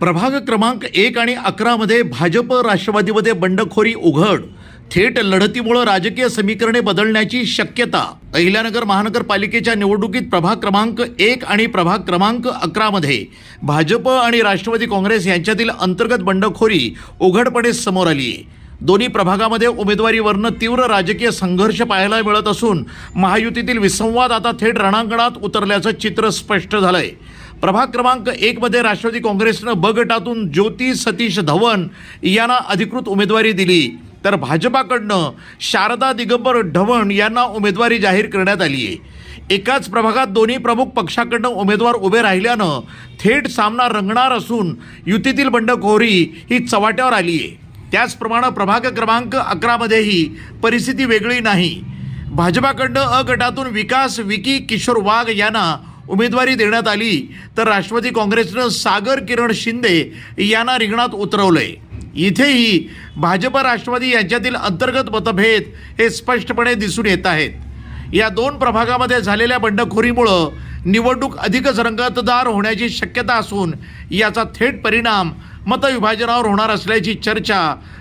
प्रभाग क्रमांक एक आणि अकरामध्ये भाजप राष्ट्रवादीमध्ये बंडखोरी उघड. थेट लढतीमुळं राजकीय समीकरणे बदलण्याची शक्यता. अहिल्यानगर महानगरपालिकेच्या निवडणुकीत प्रभाग क्रमांक एक आणि प्रभाग क्रमांक अकरामध्ये भाजप आणि राष्ट्रवादी काँग्रेस यांच्यातील अंतर्गत बंडखोरी उघडपणे समोर आली. आहे दोन्ही प्रभागामध्ये उमेदवारीवरनं तीव्र राजकीय संघर्ष पाहायला मिळत असून महायुतीतील विसंवाद आता थेट रणांगणात उतरल्याचं चित्र स्पष्ट झालंय. प्रभाग क्रमांक एकमध्ये राष्ट्रवादी काँग्रेसनं ब गटातून ज्योती सतीश धवन यांना अधिकृत उमेदवारी दिली. तर भाजपाकडनं शारदा दिगंबर ढवण यांना उमेदवारी जाहीर करण्यात आली आहे. एकाच प्रभागात दोन्ही प्रमुख पक्षाकडनं उमेदवार उभे राहिल्यानं थेट सामना रंगणार असून युतीतील बंडखोरी ही चव्हाट्यावर आली आहे. त्याचप्रमाणे प्रभाग क्रमांक अकरामध्येही परिस्थिती वेगळी नाही. भाजपाकडनं अ गटातून विकास विकी किशोर वाघ यांना उमेदवारी देण्यात आली तर राष्ट्रवादी काँग्रेसनं सागर किरण शिंदे यांना रिंगणात उतरवलंय. इथेही भाजप राष्ट्रवादी यांच्यातील अंतर्गत मतभेद हे स्पष्टपणे दिसून येत आहेत. या दोन प्रभागामध्ये झालेल्या बंडखोरीमुळं निवडणूक अधिकच रंगतदार होण्याची शक्यता असून याचा थेट परिणाम मतविभाजनावर होणार असल्याची चर्चा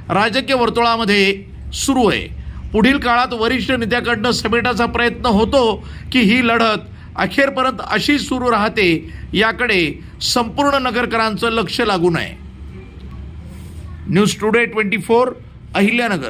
राजकीय वर्तुळामध्ये सुरू आहे. पुढील काळात वरिष्ठ नेत्याकडनं समेटाचा प्रयत्न होतो की ही लढत अखेरपर्यंत अशी सुरू राहते याकडे संपूर्ण नगरकरांचं लक्ष लागून आहे news today twenty four Ahilyanagar.